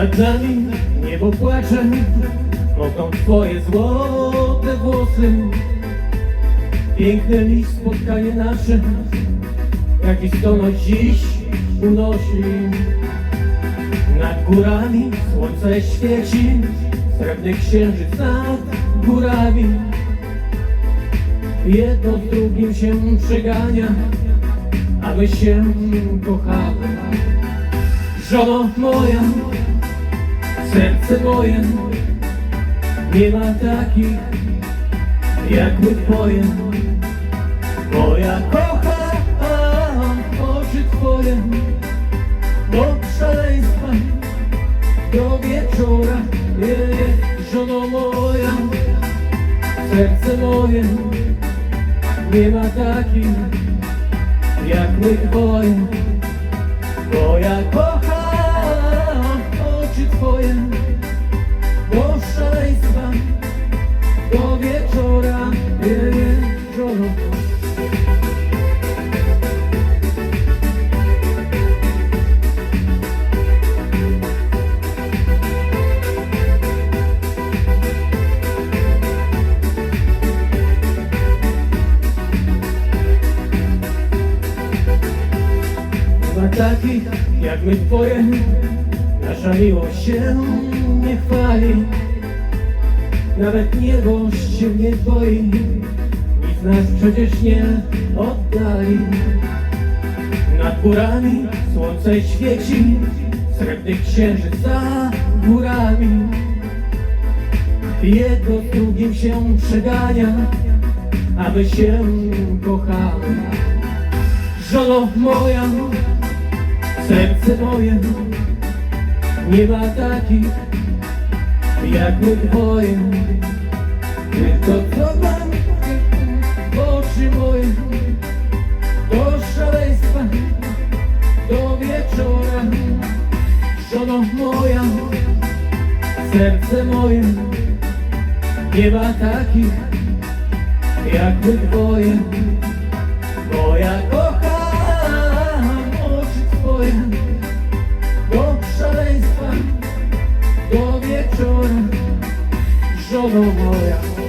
Nad nami niebo płacze, mokną twoje złote włosy. Piękne liść spotkanie nasze, jak listonosz dziś unosi. Nad górami słońce świeci, srebrny księżyc nad górami. Jedno z drugim się przegania, a my się kochamy. Żono moja, serce moje, nie ma takich jak my twoje. Moja kochana, oczy twoje, do szaleństwa, do wieczora, je, żono moja, serce moje, nie ma takich jak my twoje. Moja kochana, twoje, do szaleństwa, do wieczora, je. Dla takich jak my twoje Nasza się nie chwali. Nawet niebo się nie boi. Nic nas przecież nie oddali. Nad górami słońce świeci Srebrny księżyc za górami. Jedno drugim się przegania A my się kochamy Żono moja Serce moje nie ma takich jak my twoje. Tylko co mam oczy moje do szaleństwa, do wieczora. Żono moja, serce moje nie ma takich jak my twoje. Moja kochana, oczy twoje szaleństwa, do wieczora, żono moja.